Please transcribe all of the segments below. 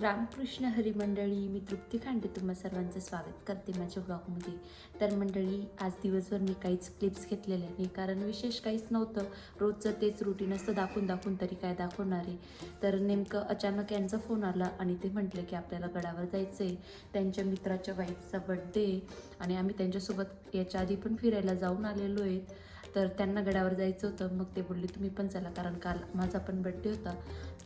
रामकृष्ण हरी मंडळी मी तृप्ती खांडे तुम्हा सर्वांचं स्वागत करते माझ्या ब्लॉगमध्ये तर मंडळी आज दिवसभर मी काहीच क्लिप्स घेतलेल्या नाही कारण विशेष काहीच नव्हतं. रोजचं तेच रुटीन असतं दाखवून दाखवून तरी काय दाखवणार आहे. तर नेमकं अचानक यांचा फोन आला आणि ते म्हटलं की आपल्याला गडावर जायचं आहे त्यांच्या मित्राच्या वाईफचा बड्डे आणि आम्ही त्यांच्यासोबत याच्या आधी पण फिरायला जाऊन आलेलो आहेत. तर त्यांना गडावर जायचं होतं. मग ते बोलले तुम्ही पण चला कारण काल माझा पण बड्डे होता.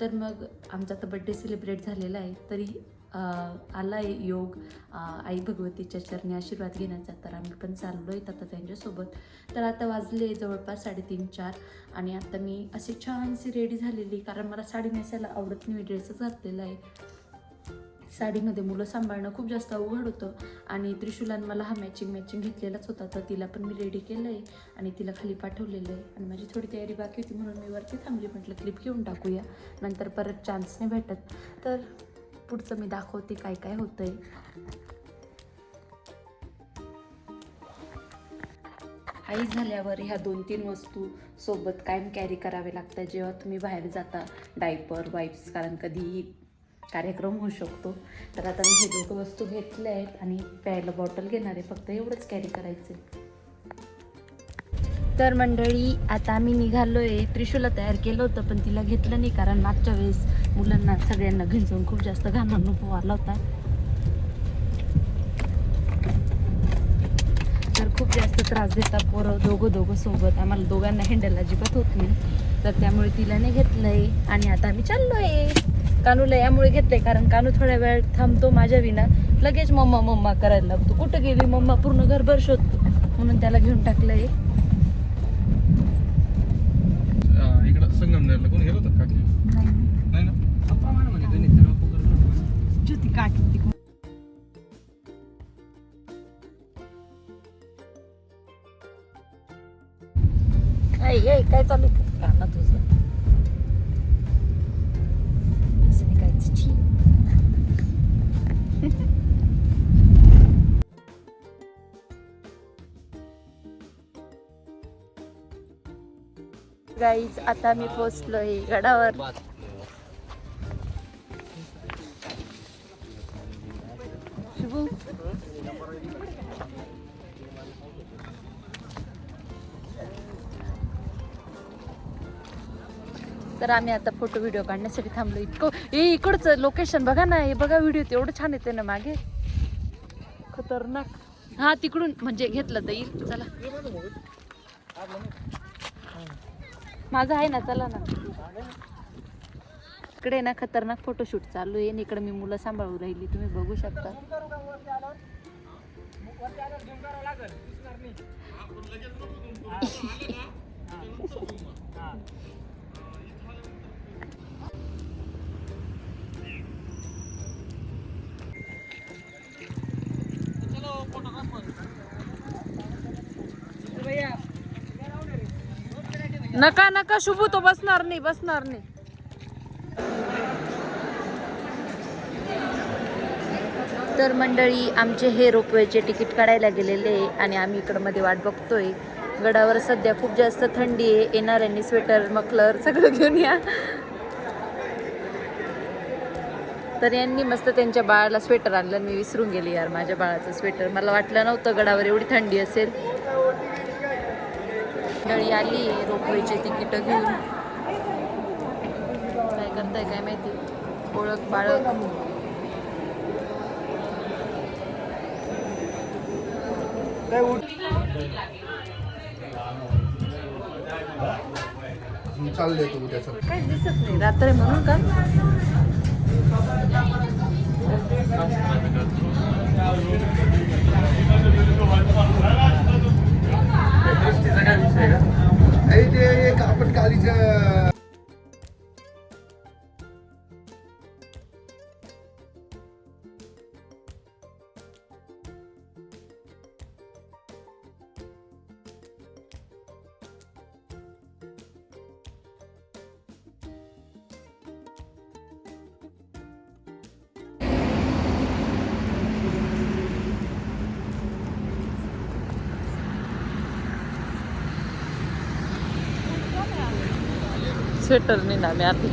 तर मग आमचा तर बड्डे सेलिब्रेट झालेला आहे. तरी आला आहे योग आई भगवतीच्या चरणी आशीर्वाद घेण्याचा. तर आम्ही पण चाललो आहेत आता त्यांच्यासोबत. तर आता वाजले जवळपास साडेतीन चार. आणि आता मी अशी छानशी रेडी झालेली कारण मला साडी नेसायला आवडत नाही मी ड्रेसच घातलेला आहे. साडीमध्ये मुलं सांभाळणं खूप जास्त अवघड होतं. आणि त्रिशूलान मला हा मॅचिंग मॅचिंग घेतलेलाच होता. तर तिला पण मी रेडी केलं आहे आणि तिला खाली पाठवलेलं आहे. आणि माझी थोडी तयारी बाकी होती म्हणून मी वरती थांबली. म्हटलं क्लिप घेऊन टाकूया. नंतर परत चान्स नाही भेटत. तर पुढचं मी दाखवते काय काय होतं आहे आई झाल्यावर ह्या दोन तीन वस्तू सोबत कायम कॅरी करावे लागतात. जेव्हा तुम्ही बाहेर जाता डायपर वाईप्स कारण कधीही कार्यक्रम होऊ शकतो. तर आता मी हे दोघं वस्तू घेतल्या आहेत आणि प्यायला बॉटल घेणार आहे. फक्त एवढंच कॅरी करायचं तर मंडळी आता आम्ही निघालो आहे त्रिशूला तयार केलं होतं पण तिला घेतलं नाही कारण मागच्या वेळेस मुलांना सगळ्यांना घिंजून खूप जास्त घाण अनुभव आला होता. तर खूप जास्त त्रास देतात पोरं दोघं दोघं सोबत. आम्हाला दोघांना हँडल अजिबात होत नाही. तर त्यामुळे तिला नाही घेतलं आहे आणि आता आम्ही चाललो आहे कानूला यामुळे घेतलंय कारण कानू थोड्या वेळ थांबतो माझ्या विना. लगेच मम्मा मम्मा करायला लागतो. कुठं गेली मम्मा? पूर्ण घरभर शोधतो. म्हणून त्याला घेऊन टाकलंय. अं, इकडं संगमनेरला कोण गेलो होतं काकी? नाही. ना? ज्योती काकी ऐ ऐ काय चालू काना तुझं. गाईज आता मी पोचलोय गडावर. शुभू. तर आम्ही आता फोटो व्हिडिओ काढण्यासाठी थांबलो. इतकं ए इकडचं लोकेशन बघा ना हे बघा व्हिडिओ तेवढं छान येते ना मागे. खतरनाक. हा तिकडून म्हणजे घेतलं तर येईल. चला. माझं आहे ना चला ना. इकडे ना खतरनाक फोटोशूट चालू आहे इकडे मी मुलं सांभाळू राहिली. तुम्ही बघू शकता. नका नका शुभू तो बसणार नाही बसणार नाही. तर मंडळी आमचे हे रोपवेचे तिकीट काढायला गेलेले आहे आणि आम्ही इकडं मध्ये वाट बघतोय. गडावर सध्या खूप जास्त थंडी आहे. येणाऱ्यांनी स्वेटर मफलर सगळं घेऊन या. तर यांनी मस्त त्यांच्या बाळाला स्वेटर आणलं मी विसरून गेली यार माझ्या बाळाचं स्वेटर मला वाटलं नव्हतं गडावर एवढी थंडी असेल. मंडळी आली आहे रोपवेचे तिकीट घेऊन. काय करताय काय माहिती? ओळख बाळख. चाललंय तू उद्या चल काहीच दिसत नाही रात्र म्हणून का? दृष्टीचा स्वेटर मी आधी.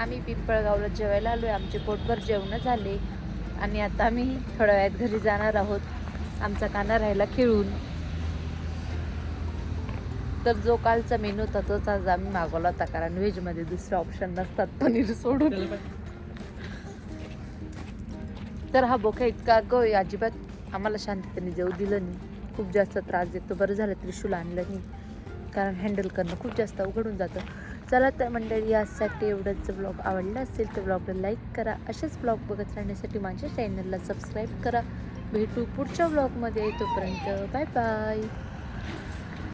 आम्ही पिंपळगावला जेवायला आलोय. आमचे पोटभर जेवण झाले. आणि आता आम्ही थोड्या वेळात घरी जाणार आहोत. आमचा काना राहिला खिळून. तर जो कालचा मेनू होता तोच आज आम्ही मागवला होता कारण व्हेजमध्ये दुसरा ऑप्शन नसतात पनीर सोडून. तर हा बोका इतका ग अजिबात आम्हाला शांततेने जाऊ दिलं नाही. खूप जास्त त्रास देतो. बरं झालं त्रिशूल आणलं नाही. कारण हँडल करणं खूप जास्त अवघडून जातं. चला तर मंडळी यासाठी एवढंच ब्लॉग आवडला असेल तर ब्लॉगला लाईक करा. असेच ब्लॉग बघत राहण्यासाठी माझ्या चॅनलला सबस्क्राईब करा. भेटू पुढच्या ब्लॉगमध्ये तोपर्यंत बाय बाय